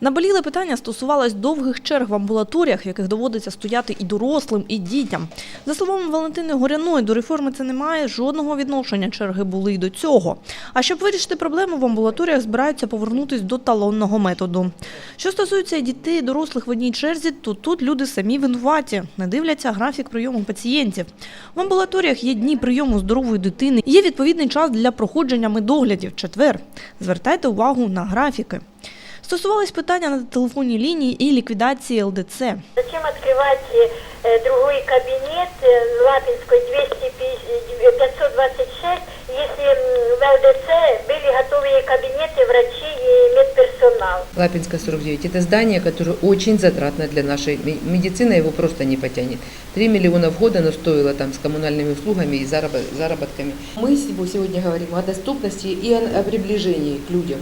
Наболіле питання стосувалось довгих черг в амбулаторіях, в яких доводиться стояти і дорослим, і дітям. За словами Валентини Горяної, до реформи це не має жодного відношення. Черги були й до цього. А щоб вирішити проблему, в амбулаторіях збираються повернутись до талонного методу. Що стосується дітей і дорослих в одній черзі, то тут люди самі винуваті, не дивляться графік прийому пацієнтів. В амбулаторіях є дні прийому здорової дитини, є відповідний час для проходження медоглядів – четвер. Звертайте увагу на графіки. Стосувалось питання на телефонній лінії і ліквідації ЛДЦ. Зачем открывать э, другой кабинет э, Лапинской 250 526, если м, в ЛДЦ были готовые кабинеты врачи и медперсонал? Лапинская 49. Это здание, которое очень затратно для нашей ме- медицины, его просто не потянет. 3 миллиона в год оно стоило там с коммунальными услугами и зараб- заработками. Мы сего- сегодня говорим о доступности и о, о приближении к людям.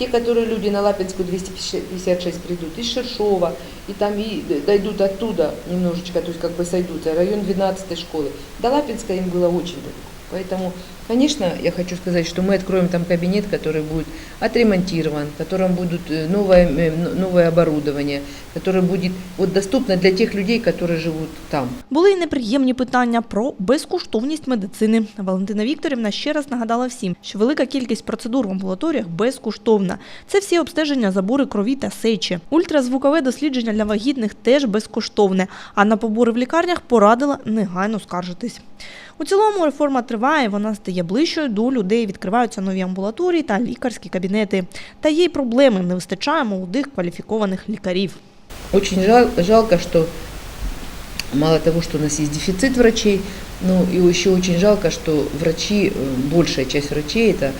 Те, которые люди на Лапинскую 256 придут из Шершова, и там и дойдут оттуда немножечко, то есть как бы сойдутся, район 12 школы. До Лапинска им было очень далеко. Поэтому, конечно, я хочу сказать, что мы откроем там кабинет, который будет отремонтирован, в котором будет э, новое, э, н- новое оборудование, которое будет вот доступно для тех людей, которые живут там. Були й неприємні питання про безкоштовність медицини. Валентина Вікторівна ще раз нагадала всім, що велика кількість процедур в амбулаторіях безкоштовна. Це всі обстеження забори крові та сечі. Ультразвукове дослідження для вагітних теж безкоштовне. А на побори в лікарнях порадила негайно скаржитись. У цілому реформа триває, вона стає ближчою до людей, відкриваються нові амбулаторії та лікарські кабінети. Та є й проблеми, не вистачає молодих кваліфікованих лікарів. Очень жал, жалко, что мало того, что у нас есть дефицит врачей, но и еще очень жалко, что врачи, э, большая часть врачей это м,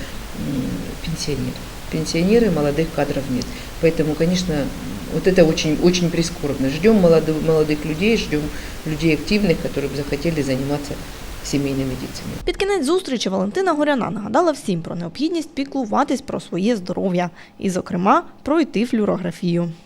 пенсионеры. Пенсионеры, молодых кадров нет. Поэтому, конечно, вот это очень, очень прискорбно. Ждем молодых, молодых людей, ждем людей активных, которые бы захотели заниматься семейной медициной. Під кінець зустрічі Валентина Горяна нагадала всім про необхідність піклуватись про своє здоров'я і, зокрема, пройти флюорографію.